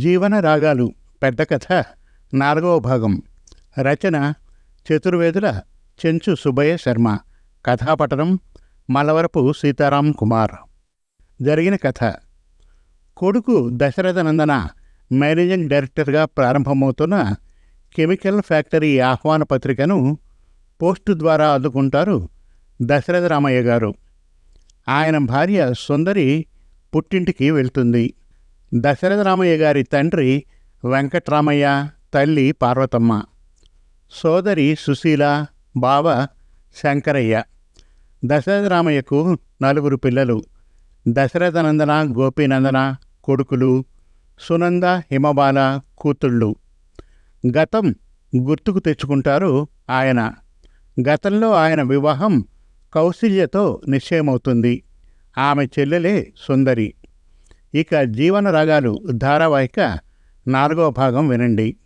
జీవన రాగాలు. పెద్ద కథ. నాలుగవ భాగం. రచన చతుర్వేదుల చెంచు సుబ్బయ్య శర్మ. కథాపఠనం మలవరపు సీతారాం కుమార్. జరిగిన కథ. కొడుకు దశరథ నందన మేనేజింగ్ డైరెక్టర్గా ప్రారంభమవుతున్న కెమికల్ ఫ్యాక్టరీ ఆహ్వాన పత్రికను పోస్టు ద్వారా అందుకుంటారు దశరథ రామయ్య గారు. ఆయన భార్య సుందరి పుట్టింటికి వెళ్తుంది. దశరథ రామయ్య గారి తండ్రి వెంకట్రామయ్య తల్లి పార్వతమ్మ. సోదరి సుశీల బావ శంకరయ్య. దశరథ రామయ్యకు నలుగురు పిల్లలు. దశరథనందన గోపీనందన కొడుకులు. సునంద హిమబాల కూతుళ్ళు. గతం గుర్తుకు తెచ్చుకుంటారు ఆయన. గతంలో ఆయన వివాహం కౌశల్యతో నిశ్చయమవుతుంది. ఆమె చెల్లెలే సుందరి. ఇక జీవన రాగాలు ధారావాహిక నాలుగవ భాగం వినండి.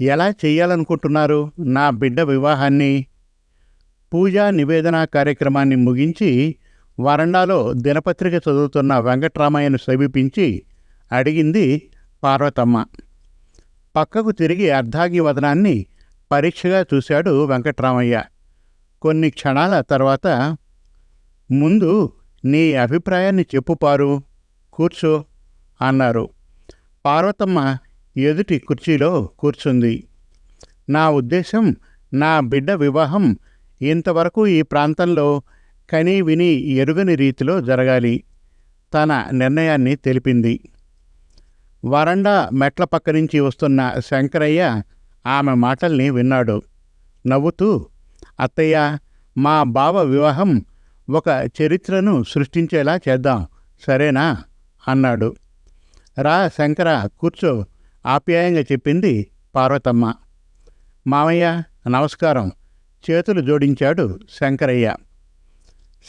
ఎలా చేయాలనుకుంటున్నారు నా బిడ్డ వివాహాన్ని? పూజా నివేదన కార్యక్రమాన్ని ముగించి వరండాలో దినపత్రిక చదువుతున్న వెంకట్రామయ్యను సమీపించి అడిగింది పార్వతమ్మ. పక్కకు తిరిగి అర్ధాగి వదనాన్ని పరీక్షగా చూశాడు వెంకట్రామయ్య. కొన్ని క్షణాల తర్వాత ముందు నీ అభిప్రాయాన్ని చెప్పు పారు కూర్చో అన్నారు. పార్వతమ్మ ఎదుటి కుర్చీలో కూర్చుంది. నా ఉద్దేశం నా బిడ్డ వివాహం ఇంతవరకు ఈ ప్రాంతంలో కనీ విని ఎరుగని రీతిలో జరగాలి. తన నిర్ణయాన్ని తెలిపింది. వరండా మెట్ల పక్క నుంచి వస్తున్న శంకరయ్య ఆమె మాటల్ని విన్నాడు. నవ్వుతూ అత్తయ్య మా బావ వివాహం ఒక చరిత్రను సృష్టించేలా చేద్దాం. సరేనా? అన్నాడు. రా శంకర కూర్చో. ఆప్యాయంగా చెప్పింది పార్వతమ్మ. మామయ్య నమస్కారం. చేతులు జోడించాడు శంకరయ్య.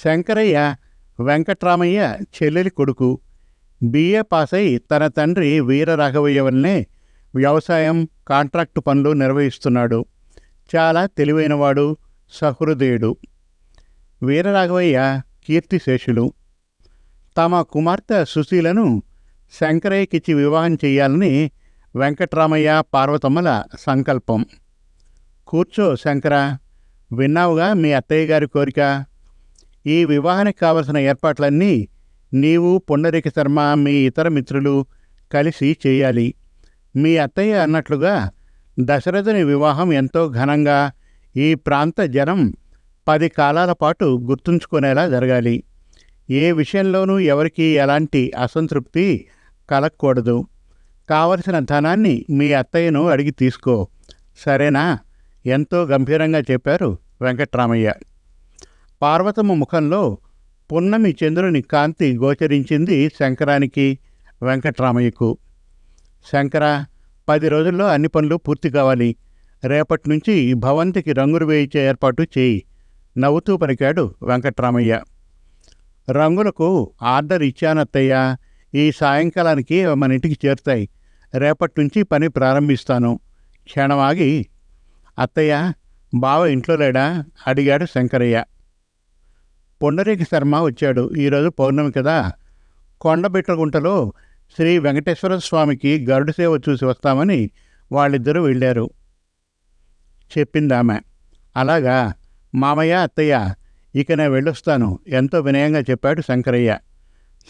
శంకరయ్య వెంకట్రామయ్య చెల్లెలి కొడుకు. బిఏ పాస్ అయి తన తండ్రి వీరరాఘవయ్య వల్లనే వ్యవసాయం కాంట్రాక్టు పనులు నిర్వహిస్తున్నాడు. చాలా తెలివైనవాడు సహృదయుడు. వీరరాఘవయ్య కీర్తిశేషులు. తమ కుమార్తె సుశీలను శంకరయ్యకిచ్చి వివాహం చేయాలని వెంకట్రామయ్య పార్వతమ్మల సంకల్పం. కూర్చో శంకర విన్నావుగా మీ అత్తయ్య గారి కోరిక? ఈ వివాహానికి కావలసిన ఏర్పాట్లన్నీ నీవు పుండరిక శర్మ మీ ఇతర మిత్రులు కలిసి చేయాలి. మీ అత్తయ్య అన్నట్లుగా దశరథుని వివాహం ఎంతో ఘనంగా ఈ ప్రాంత జనం పది కాలాల పాటు గుర్తుంచుకునేలా జరగాలి. ఏ విషయంలోనూ ఎవరికి ఎలాంటి అసంతృప్తి కలగకూడదు. కావలసిన ధనాన్ని మీ అత్తయ్యను అడిగి తీసుకో. సరేనా? ఎంతో గంభీరంగా చెప్పారు వెంకట్రామయ్య. పార్వతమ్మ ముఖంలో పున్నమి చంద్రుని కాంతి గోచరించింది శంకరానికి వెంకట్రామయ్యకు. శంకర పది రోజుల్లో అన్ని పనులు పూర్తి కావాలి. రేపటి నుంచి ఈ భవంతికి రంగులు వేయించే ఏర్పాటు చేయి. నవ్వుతూ పలికాడు వెంకట్రామయ్య. రంగులకు ఆర్డర్ ఇచ్చానత్తయ్య ఈ సాయంకాలానికి మన ఇంటికి చేరుతాయి. రేపటి నుంచి పని ప్రారంభిస్తాను. క్షణమాగి అత్తయ్య బావ ఇంట్లో లేడా? అడిగాడు శంకరయ్య. పొండరీక శర్మ వచ్చాడు. ఈరోజు పౌర్ణమి కదా. కొండబిట్టగుంటలో శ్రీ వెంకటేశ్వర స్వామికి గరుడు సేవ చూసి వస్తామని వాళ్ళిద్దరూ వెళ్ళారు. చెప్పిందామె. అలాగా మామయ్య అత్తయ్య ఇక నేను వెళ్ళొస్తాను. ఎంతో వినయంగా చెప్పాడు శంకరయ్య.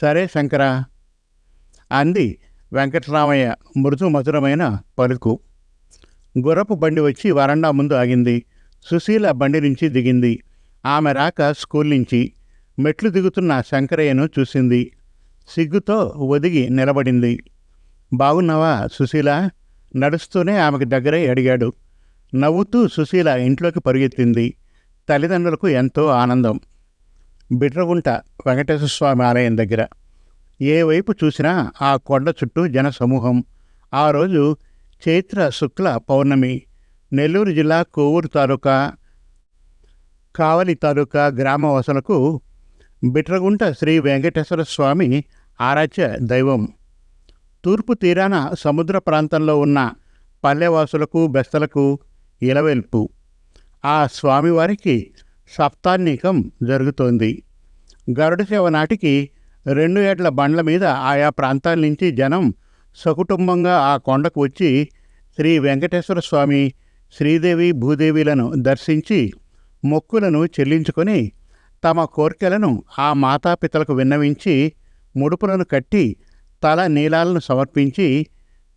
సరే శంకర అంది వెంకటరామయ్య మృదు మధురమైన పలుకు. గుర్రపు బండి వచ్చి వరండా ముందు ఆగింది. సుశీల బండి నుంచి దిగింది. ఆమె రాక స్కూల్ నుంచి మెట్లు దిగుతున్న శంకరయ్యను చూసింది. సిగ్గుతో ఒదిగి నిలబడింది. బాగున్నావా సుశీల? నడుస్తూనే ఆమెకు దగ్గరై అడిగాడు. నవ్వుతూ సుశీల ఇంట్లోకి పరుగెత్తింది. తల్లిదండ్రులకు ఎంతో ఆనందం. బిడ్రగుంట వెంకటేశ్వర స్వామి ఆలయం దగ్గర. ఏ వైపు చూసినా ఆ కొండ చుట్టూ జన సమూహం ఆ రోజు చైత్ర శుక్ల పౌర్ణమి. నెల్లూరు జిల్లా కోవూరు తాలూకా కావలి తాలూకా గ్రామవాసులకు బిట్రగుంట శ్రీ వెంకటేశ్వర స్వామి ఆరాధ్య దైవం. తూర్పు తీరాన సముద్ర ప్రాంతంలో ఉన్న పల్లెవాసులకు బెస్తలకు ఇలవెల్పు. ఆ స్వామివారికి సప్తాన్నికం జరుగుతోంది. గరుడ సేవ నాటికి రెండు ఏట్ల బండ్ల మీద ఆయా ప్రాంతాల నుంచి జనం సకుటుంబంగా ఆ కొండకు వచ్చి శ్రీ వెంకటేశ్వర స్వామి శ్రీదేవి భూదేవిలను దర్శించి మొక్కులను చెల్లించుకొని తమ కోరికలను ఆ మాతాపితలకు విన్నవించి ముడుపులను కట్టి తల నీలాలను సమర్పించి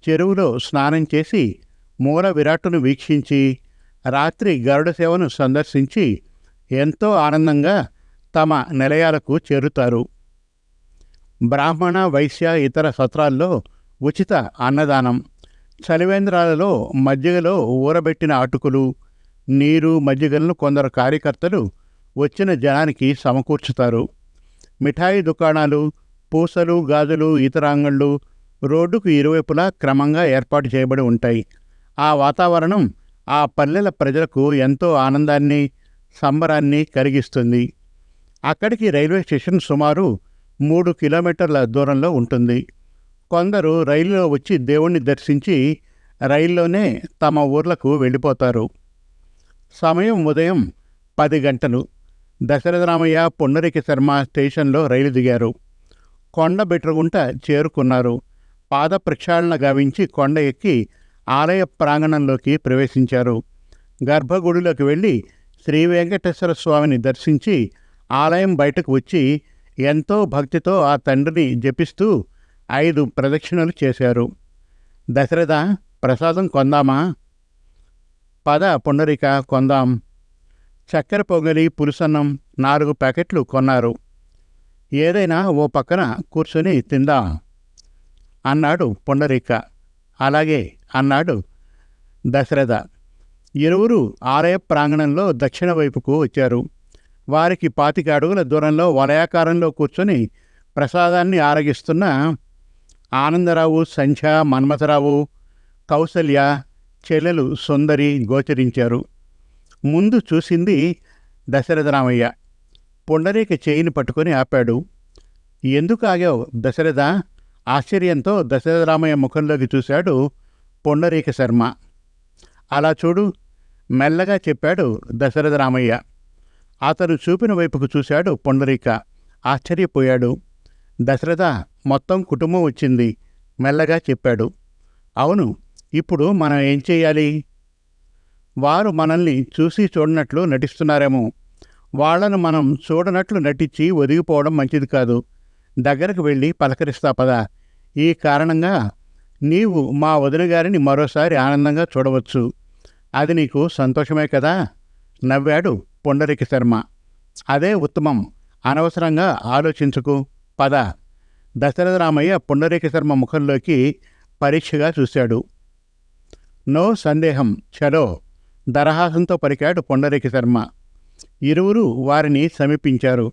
చెరువులో స్నానం చేసి మూల విరాట్టును వీక్షించి రాత్రి గరుడ సేవను సందర్శించి ఎంతో ఆనందంగా తమ నిలయాలకు చేరుతారు. బ్రాహ్మణ వైశ్య ఇతర సత్రాల్లో ఉచిత అన్నదానం చలివేంద్రాలలో మజ్జిగలో ఊరబెట్టిన అటుకులు నీరు మజ్జిగలను కొందరు కార్యకర్తలు వచ్చిన జనానికి సమకూర్చుతారు. మిఠాయి దుకాణాలు పూసలు గాజులు ఇతరాంగళ్ళు రోడ్డుకు ఇరువైపులా క్రమంగా ఏర్పాటు చేయబడి ఉంటాయి. ఆ వాతావరణం ఆ పల్లెల ప్రజలకు ఎంతో ఆనందాన్ని సంబరాన్ని కలిగిస్తుంది. అక్కడికి రైల్వే స్టేషన్ సుమారు మూడు కిలోమీటర్ల దూరంలో ఉంటుంది. కొందరు రైలులో వచ్చి దేవుణ్ణి దర్శించి రైల్లోనే తమ ఊర్లకు వెళ్ళిపోతారు. సమయం ఉదయం పది గంటలు. దశరథరామయ్య పుండరీక శర్మ స్టేషన్లో రైలు దిగారు. కొండ బెట్రగుంట చేరుకున్నారు. పాద ప్రక్షాళన గావించి కొండ ఎక్కి ఆలయ ప్రాంగణంలోకి ప్రవేశించారు. గర్భగుడిలోకి వెళ్ళి శ్రీ వెంకటేశ్వర స్వామిని దర్శించి ఆలయం బయటకు వచ్చి ఎంతో భక్తితో ఆ తండ్రిని జపిస్తూ ఐదు ప్రదక్షిణలు చేశారు. దశరథ ప్రసాదం కొందామా? పద పుండరిక కొందాం. చక్కెర పొంగలి పులుసన్నం నాలుగు ప్యాకెట్లు కొన్నారు. ఏదైనా ఓ పక్కన కూర్చొని తిందాం అన్నాడు పుండరీక. అలాగే అన్నాడు. దశరథ ఇరువురు ఆలయ ప్రాంగణంలో దక్షిణ వైపుకు వచ్చారు. వారికి పాతిక అడుగుల దూరంలో వలయాకారంలో కూర్చొని ప్రసాదాన్ని ఆరగిస్తున్న ఆనందరావు సంధ్య మన్మథరావు కౌసల్య చెల్లెలు సుందరి గోచరించారు. ముందు చూసింది దశరథరామయ్య. పుండరీక చేయిని పట్టుకొని ఆపాడు. ఎందుకు ఆగావు దశరథ? ఆశ్చర్యంతో దశరథరామయ్య ముఖంలోకి చూశాడు పొండరీక శర్మ. అలా చూడు మెల్లగా చెప్పాడు దశరథ రామయ్య. అతను చూపిన వైపుకు చూశాడు పొండరీక ఆశ్చర్యపోయాడు. దశరథ మొత్తం కుటుంబం వచ్చింది మెల్లగా చెప్పాడు. అవును ఇప్పుడు మనం ఏం చేయాలి? వారు మనల్ని చూసి చూడనట్లు నటిస్తున్నారేమో. వాళ్ళను మనం చూడనట్లు నటించి ఒదిగిపోవడం మంచిది కాదు. దగ్గరకు వెళ్ళి పలకరిస్తా పదా. ఈ కారణంగా నీవు మా వదిన గారిని మరోసారి ఆనందంగా చూడవచ్చు. అది నీకు సంతోషమే కదా? నవ్వాడు పొండరిక శర్మ. అదే ఉత్తమం. అనవసరంగా ఆలోచించుకు. పద. దశరథ రామయ్య పుండరీక శర్మ ముఖంలోకి పరీక్షగా చూశాడు. నో సందేహం. చలో. దరహాసంతో పలికాడు పొండరీక శర్మ. ఇరువురు వారిని సమీపించారు.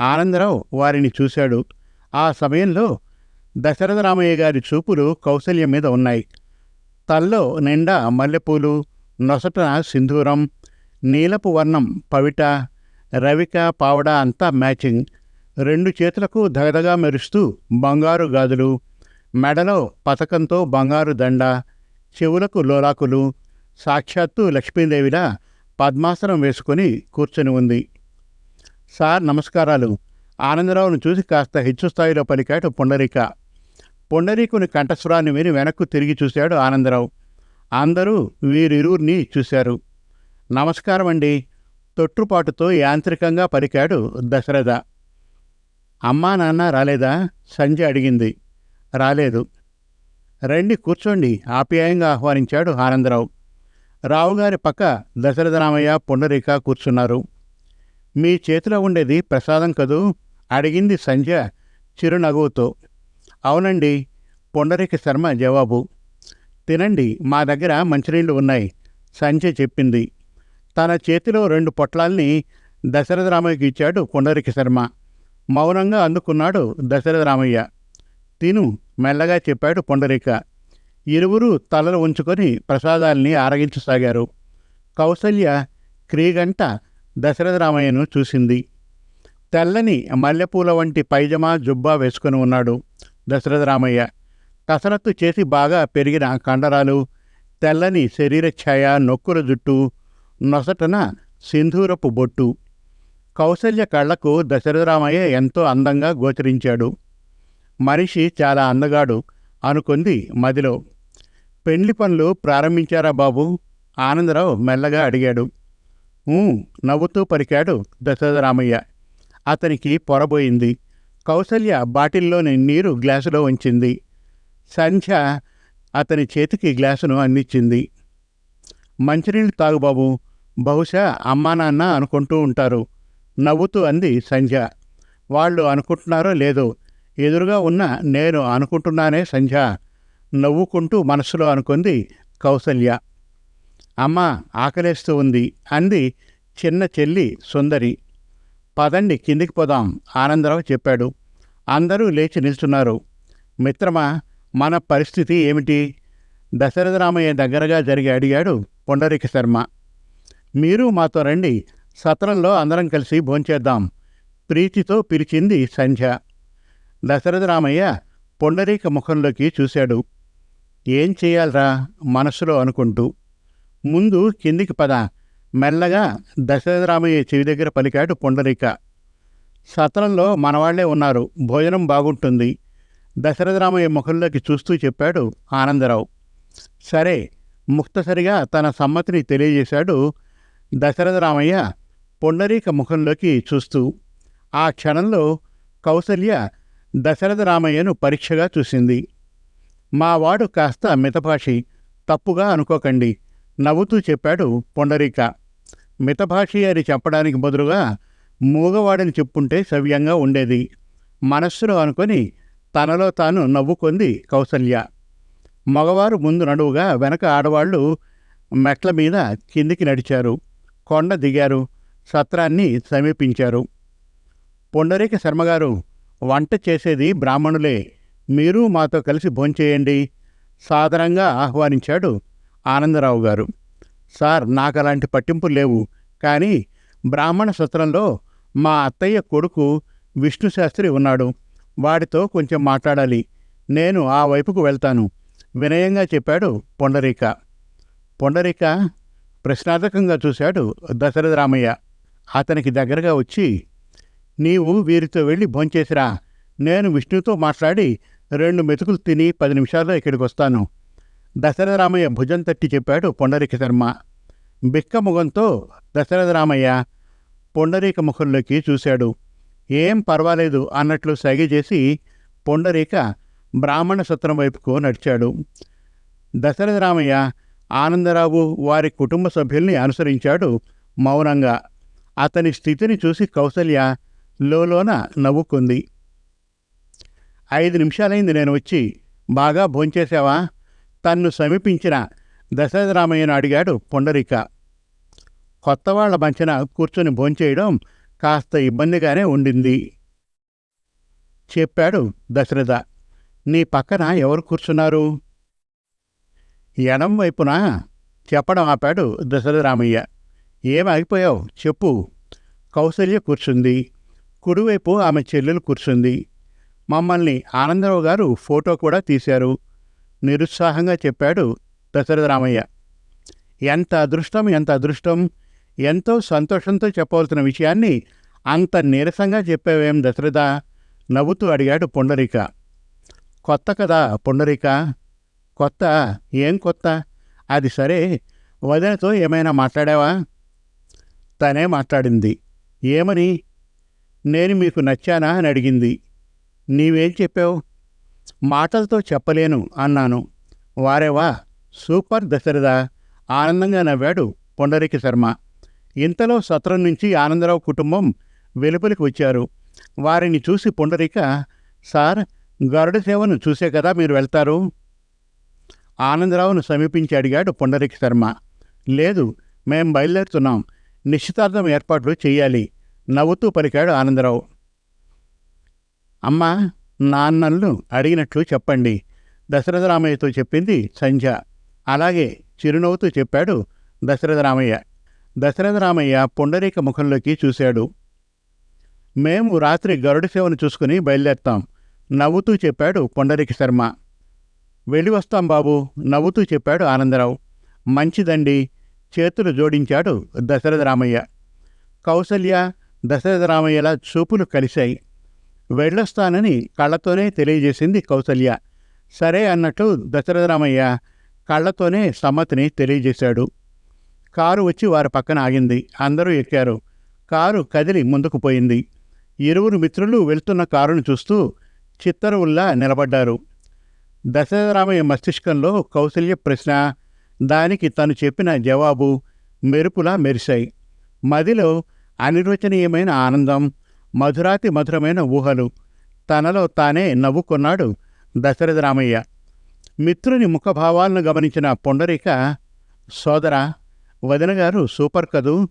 ఆనందరావు వారిని చూశాడు. ఆ సమయంలో దశరథరామయ్య గారి చూపులు కౌశల్యం మీద ఉన్నాయి. తల్లో నిండా మల్లెపూలు నొసట సింధూరం నీలపు వర్ణం పవిట రవిక పావడ అంతా మ్యాచింగ్. రెండు చేతులకు దగదగా మెరుస్తూ బంగారు గాజులు. మెడలో పతకంతో బంగారు దండ. చెవులకు లోలాకులు. సాక్షాత్తు లక్ష్మీదేవిలా పద్మాసనం వేసుకొని కూర్చొని ఉంది. సార్ నమస్కారాలు. ఆనందరావును చూసి కాస్త హెచ్చు స్థాయిలో పలికాడు పుండరిక. పుండరీకుని కంఠస్వరాన్ని విని వెనక్కు తిరిగి చూశాడు ఆనందరావు. అందరూ వీరిరువురిని చూశారు. నమస్కారం అండి తొట్టుపాటుతో యాంత్రికంగా పలికాడు దశరథ. అమ్మా నాన్న రాలేదా? సంజయ్ అడిగింది. రాలేదు. రండి కూర్చోండి ఆప్యాయంగా ఆహ్వానించాడు ఆనందరావు. రావుగారి పక్క దశరథరామయ్య పుండరీక కూర్చున్నారు. మీ చేతిలో ఉండేది ప్రసాదం కదూ? అడిగింది సంధ్య చిరునవ్వుతో. అవునండి. పుండరీక శర్మ జవాబు. తినండి మా దగ్గర మంచినీళ్ళు ఉన్నాయి సంజయ్ చెప్పింది. తన చేతిలో రెండు పొట్లాల్ని దశరథరామయ్యకి ఇచ్చాడు పుండరీక శర్మ. మౌనంగా అందుకున్నాడు దశరథరామయ్య తిను మెల్లగా చెప్పాడు పొండరిక ఇరువురు తలలు ఉంచుకొని ప్రసాదాల్ని ఆరగించసాగారు. కౌసల్య క్రీగంట దశరథరామయ్యను చూసింది. తెల్లని మల్లెపూల వంటి పైజమా జుబ్బా వేసుకొని ఉన్నాడు. దశరథరామయ్య కసరత్తు చేసి బాగా పెరిగిన కండరాలు తెల్లని శరీర ఛాయ నొక్కుల జుట్టు నొసటన సింధూరపు బొట్టు. కౌసల్య కళ్ళకు దశరథరామయ్య ఎంతో అందంగా గోచరించాడు. మనిషి చాలా అందగాడు అనుకుంది మదిలో. పెండ్లి పనులు ప్రారంభించారా బాబు? ఆనందరావు మెల్లగా అడిగాడు. నవ్వుతూ పలికాడు దశరథరామయ్య అతనికి పొరబోయింది. కౌసల్య బాటిల్లోని నీరు గ్లాసులో ఉంచింది. సంధ్య అతని చేతికి గ్లాసును అందించింది. మంచినీళ్ళు తాగు బాబు బహుశా అమ్మా నాన్న అనుకుంటూ ఉంటారు నవ్వుతూ అంది సంధ్య. వాళ్ళు అనుకుంటున్నారో లేదో ఎదురుగా ఉన్న నేను అనుకుంటున్నానే సంధ్య నవ్వుకుంటూ మనసులో అనుకుంది కౌసల్య. అమ్మ ఆకలేస్తూ ఉంది అంది చిన్న చెల్లి సుందరి. పదండి కిందికి పోదాం ఆనందరావు చెప్పాడు. అందరూ లేచి నిల్చున్నారు మిత్రమా మన పరిస్థితి ఏమిటి? దశరథరామయ్య దగ్గరగా జరిగి అడిగాడు పుండరీక శర్మ. మీరు మాతో రండి సత్రంలో అందరం కలిసి భోంచేద్దాం ప్రీతితో పిలిచింది సంధ్య. దశరథరామయ్య పుండరీక ముఖంలోకి చూశాడు. ఏం చేయాలరా మనసులో అనుకుంటూ. ముందు కిందికి పద మెల్లగా దశరథరామయ్య చెవి దగ్గర పలికాడు పుండరీక. సత్రంలో మనవాళ్ళే ఉన్నారు. భోజనం బాగుంటుంది. దశరథరామయ్య ముఖంలోకి చూస్తూ చెప్పాడు ఆనందరావు. సరే ముక్తసరిగా తన సమ్మతిని తెలియజేశాడు దశరథరామయ్య పొండరీక ముఖంలోకి చూస్తూ. ఆ క్షణంలో కౌసల్య దశరథరామయ్యను పరీక్షగా చూసింది. మావాడు కాస్త మితభాషి తప్పుగా అనుకోకండి నవ్వుతూ చెప్పాడు పొండరీక. మితభాషి అని చెప్పడానికి బదులుగా మూగవాడని చెప్పుంటే సవ్యంగా ఉండేది. మనస్సులో అనుకొని తనలో తాను నవ్వుకొంది కౌసల్య. మగవారు ముందు నడువుగా వెనక ఆడవాళ్ళు మెట్ల మీద కిందికి నడిచారు. కొండ దిగారు. సత్రాన్ని సమీపించారు. పొండరీక శర్మగారు వంట చేసేది బ్రాహ్మణులే. మీరు మాతో కలిసి భోంచేయండి. సాదరంగా ఆహ్వానించాడు ఆనందరావు గారు సార్ నాకు అలాంటి పట్టింపులు లేవు. కానీ బ్రాహ్మణ సత్రంలో మా అత్తయ్య కొడుకు విష్ణుశాస్త్రి ఉన్నాడు. వాడితో కొంచెం మాట్లాడాలి. నేను ఆ వైపుకు వెళ్తాను. వినయంగా చెప్పాడు పొండరీక. పొండరీక ప్రశ్నార్థకంగా చూశాడు దశరథ రామయ్య. అతనికి దగ్గరగా వచ్చి నీవు వీరితో వెళ్ళి భోంచేసిరా. నేను విష్ణుతో మాట్లాడి రెండు మెతుకులు తిని పది నిమిషాల్లో ఇక్కడికి వస్తాను దశరథరామయ్య భుజం తట్టి చెప్పాడు పొండరీక శర్మ. బిక్క ముఖంతో దశరథరామయ్య పొండరీక ముఖంలోకి చూశాడు. ఏం పర్వాలేదు అన్నట్లు సైగ చేసి పొండరీక బ్రాహ్మణ సత్రం వైపుకు నడిచాడు. దశరథరామయ్య ఆనందరావు వారి కుటుంబ సభ్యుల్ని అనుసరించాడు మౌనంగా. అతని స్థితిని చూసి కౌసల్య లోలోన నవ్వుకుంది. ఐదు నిమిషాలైంది నేను వచ్చి. బాగా భోంచేసావా తన్ను సమీపించిన దశరథరామయ్యను అడిగాడు పొండరిక. కొత్తవాళ్ళ మంచిన కూర్చొని భోంచేయడం కాస్త ఇబ్బందిగానే ఉండింది. చెప్పాడు దశరథ. నీ పక్కన ఎవరు కూర్చున్నారు? ఎడం వైపున చెప్పడం ఆపాడు దశరథరామయ్య. ఏం ఆగిపోయావు? చెప్పు. కౌసల్య కూర్చుంది. కుడివైపు ఆమె చెల్లెలు కూర్చుంది. మమ్మల్ని ఆనందరావు గారు ఫోటో కూడా తీశారు. నిరుత్సాహంగా చెప్పాడు దశరథరామయ్య ఎంత అదృష్టం ఎంత అదృష్టం ఎంతో సంతోషంతో చెప్పవలసిన విషయాన్ని అంత నీరసంగా చెప్పావేం దశరథ? నవ్వుతూ అడిగాడు పుండరిక. కొత్త కదా పుండరిక? కొత్త? ఏం కొత్త? అది సరే వదినతో ఏమైనా మాట్లాడావా? తనే మాట్లాడింది. ఏమని? నేను మీకు నచ్చానా అని అడిగింది. నీవేం చెప్పావు? మాటలతో చెప్పలేను అన్నాను. వారేవా? సూపర్ దశరథ! ఆనందంగా నవ్వాడు పొండరికి శర్మ. ఇంతలో సత్రం నుంచి ఆనందరావు కుటుంబం వెలుపలికి వచ్చారు. వారిని చూసి పొండరిక సార్ గరుడ సేవను చూసే కదా మీరు వెళ్తారు? ఆనందరావును సమీపించి అడిగాడు పొండరికి శర్మ. లేదు మేం బయలుదేరుతున్నాం. నిశ్చితార్థం ఏర్పాట్లు చేయాలి. నవ్వుతూ పలికాడు ఆనందరావు. అమ్మా! నాన్నలను అడిగినట్లు చెప్పండి. దశరథరామయ్యతో చెప్పింది సంధ్య. అలాగే చిరునవ్వుతూ చెప్పాడు దశరథరామయ్య. దశరథరామయ్య పుండరీక ముఖంలోకి చూశాడు. మేము రాత్రి గరుడ సేవను చూసుకుని బయలుదేరుతాం. నవ్వుతూ చెప్పాడు పుండరీక శర్మ. వెళ్ళి వస్తాం బాబు నవ్వుతూ చెప్పాడు ఆనందరావు. మంచిదండి. చేతులు జోడించాడు దశరథరామయ్య. కౌసల్య దశరథ రామయ్యల చూపులు కలిశాయి. వెళ్ళొస్తానని కళ్ళతోనే తెలియజేసింది కౌసల్య. సరే అన్నట్టు దశరథరామయ్య కళ్ళతోనే సమ్మతిని తెలియజేశాడు. కారు వచ్చి వారి పక్కన ఆగింది. అందరూ ఎక్కారు. కారు కదిలి ముందుకు పోయింది. ఇరువురు మిత్రులు వెళ్తున్న కారును చూస్తూ చిత్తరువుల్లా నిలబడ్డారు. దశరథరామయ్య మస్తిష్కంలో కౌసల్య ప్రశ్న దానికి తను చెప్పిన జవాబు మెరుపులా మెరిశాయి. మదిలో అనిర్వచనీయమైన ఆనందం మధురాతి మధురమైన ఊహలు. తనలో తానే నవ్వుకున్నాడు దశరథరామయ్య మిత్రుని ముఖభావాలను గమనించిన పొండరిక సోదర వదినగారు సూపర్ కదూ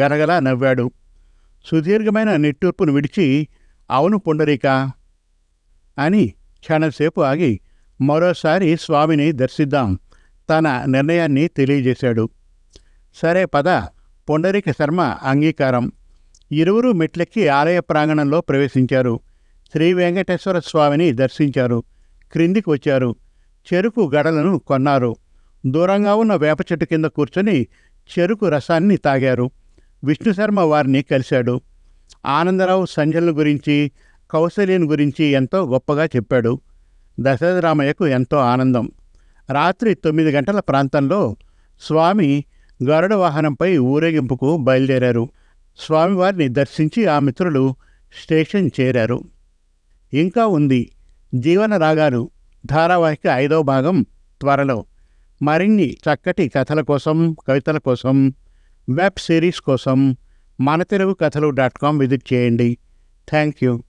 గరగలా నవ్వాడు. సుదీర్ఘమైన నిట్టూర్పును విడిచి అవును పొండరిక అని క్షణంసేపు ఆగి మరోసారి స్వామిని దర్శిద్దాం తన నిర్ణయాన్ని తెలియజేశాడు. సరే పద పొండరిక శర్మ అంగీకారం. ఇరువురు మెట్లెక్కి ఆలయ ప్రాంగణంలో ప్రవేశించారు. శ్రీ వెంకటేశ్వర స్వామిని దర్శించారు. క్రిందికి వచ్చారు. చెరుకు గడలను కొన్నారు. దూరంగా ఉన్న వేప చెట్టు కింద కూర్చొని చెరుకు రసాన్ని తాగారు. విష్ణుశర్మ వారిని కలిశాడు. ఆనందరావు సంజలను గురించి కౌశల్యను గురించి ఎంతో గొప్పగా చెప్పాడు. దశరథరామయ్యకు ఎంతో ఆనందం. రాత్రి తొమ్మిది గంటల ప్రాంతంలో స్వామి గరుడ వాహనంపై ఊరేగింపుకు బయలుదేరారు. స్వామివారిని దర్శించి ఆ మిత్రులు స్టేషన్ చేరారు. ఇంకా ఉంది. జీవన రాగాలు. ధారావాహిక ఐదో భాగం త్వరలో. మరిన్ని చక్కటి కథల కోసం కవితల కోసం వెబ్ సిరీస్ కోసం మన తెలుగు కథలు డాట్ కామ్ విజిట్ చేయండి. Thank you